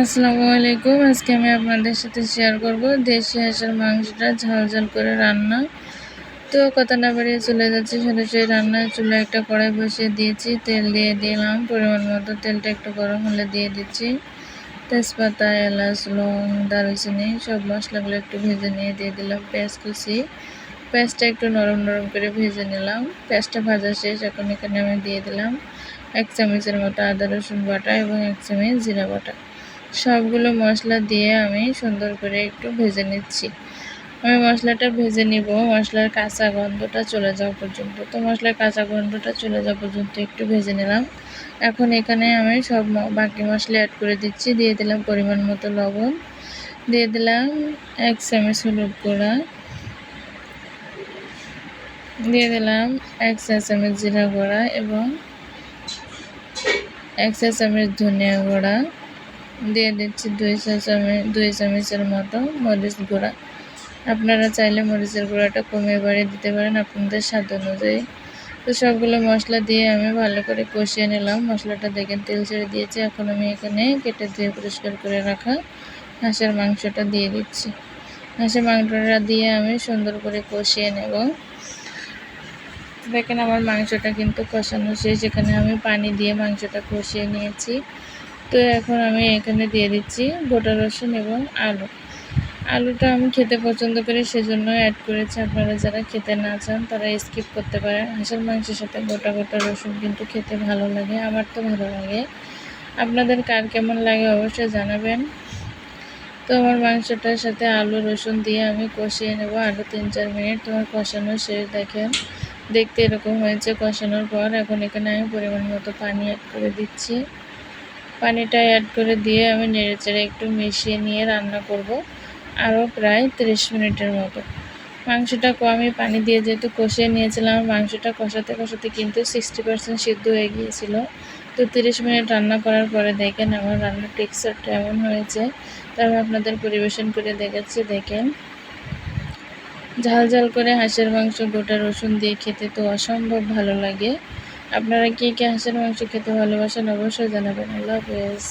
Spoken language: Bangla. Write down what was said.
আসসালামু আলাইকুম। আজকে আমি আপনাদের সাথে শেয়ার করব দেশি হাঁসের মাংসটা ঝাল ঝাল করে রান্না। তো কথা না বাড়িয়ে চলে যাচ্ছি সরাসরি রান্নার চুলে একটা কড়াই বসিয়ে দিয়েছি। তেল দিয়ে দিলাম, পরিমাণ মতো। তেলটা একটু গরম হলে দিয়ে দিচ্ছি। তেজপাতা, এলাচ লং দারুচিনি সব মশলাগুলো একটু ভেজে নিয়ে দিয়ে দিলাম, পেঁয়াজ কুচি। পেঁয়াজটা একটু নরম নরম করে ভেজে নিলাম। পেঁয়াজটা ভাজা শেষ, এখন এখানে আমি দিয়ে দিলাম এক চামচের মতো আদা রসুন বাটা এবং এক চামচ জিরা বাটা। সবগুলো মশলা দিয়ে আমি সুন্দর করে একটু ভেজে নিচ্ছি। আমি মশলাটা ভেজে নিব, মশলার কাঁচা গন্ধটা চলে যাওয়া পর্যন্ত। তো মশলার কাঁচা গন্ধটা চলে যাওয়া পর্যন্ত একটু ভেজে নিলাম। এখন এখানে আমি সব বাকি মশলা অ্যাড করে দিচ্ছি। দিয়ে দিলাম পরিমাণ মতো লবণ। দিয়ে দিলাম এক চামচ হলুদ গুঁড়া। দিয়ে দিলাম এক চা চামচ জিরা গুঁড়া এবং এক চা চামচ ধনিয়া গুঁড়া। দিয়ে দিচ্ছি দুই চামচ, দুই চামচের মতো মরিচ গুঁড়া। আপনারা চাইলে মরিচের গুঁড়াটা কমিয়ে বাড়িয়ে দিতে পারেন আপনাদের স্বাদ অনুযায়ী। তো সবগুলো মশলা দিয়ে আমি ভালো করে কষিয়ে নিলাম। মশলাটা দেখেন তেল ছেড়ে দিয়েছি। এখন আমি এখানে কেটে ধুয়ে পরিষ্কার করে রাখা হাঁসের মাংসটা দিয়ে দিচ্ছি। হাঁসের মাংসটা দিয়ে আমি সুন্দর করে কষিয়ে নেব। দেখেন আমার মাংসটা কিন্তু কষানো শেষ। এখানে আমি পানি দিয়ে মাংসটা কষিয়ে নিয়েছি। তো এখন আমি এখানে দিয়ে দিচ্ছি গোটা রসুন এবং আলু। আলুটা আমি খেতে পছন্দ করি, সেজন্য অ্যাড করেছি। আপনারা যারা খেতে না চান, তারা স্কিপ করতে পারেন। হাঁসের মাংসের সাথে গোটা গোটা রসুন কিন্তু খেতে ভালো লাগে, আমার তো ভালো লাগে। আপনাদের কার কেমন লাগে অবশ্যই জানাবেন। তো আমার মাংসটার সাথে আলু, রসুন দিয়ে আমি কষিয়ে নেব। আলু তিন চার মিনিট তোমার কষানো শেষ। দেখেন, দেখতে এরকম হয়েছে কষানোর পর। এখন এখানে আমি পরিমাণ মতো পানি অ্যাড করে দিচ্ছি। পানিটা অ্যাড করে দিয়ে আমি নেড়েচেড়ে একটু মিশিয়ে নিয়ে রান্না করব, আরও প্রায় তিরিশ মিনিটের মতো। মাংসটা আমি পানি দিয়ে যেহেতু কষিয়ে নিয়েছিলাম, মাংসটা কষাতে কষাতে কিন্তু সিক্সটি পার্সেন্ট সিদ্ধ হয়ে গিয়েছিল। তো তিরিশ মিনিট রান্না করার পরে দেখেন আমার রান্নার টেক্সচারটা এমন হয়েছে। তো আমি আপনাদের পরিবেশন করে দেখাচ্ছি, দেখেন। ঝাল ঝাল করে হাঁসের মাংস, গোটা রসুন দিয়ে খেতে তো অসম্ভব ভালো লাগে। আপনারা কে কে হাঁসের মাংস খেতে ভালোবাসেন? অবশ্যই জানাবেন। আল্লাহ হাফেজ।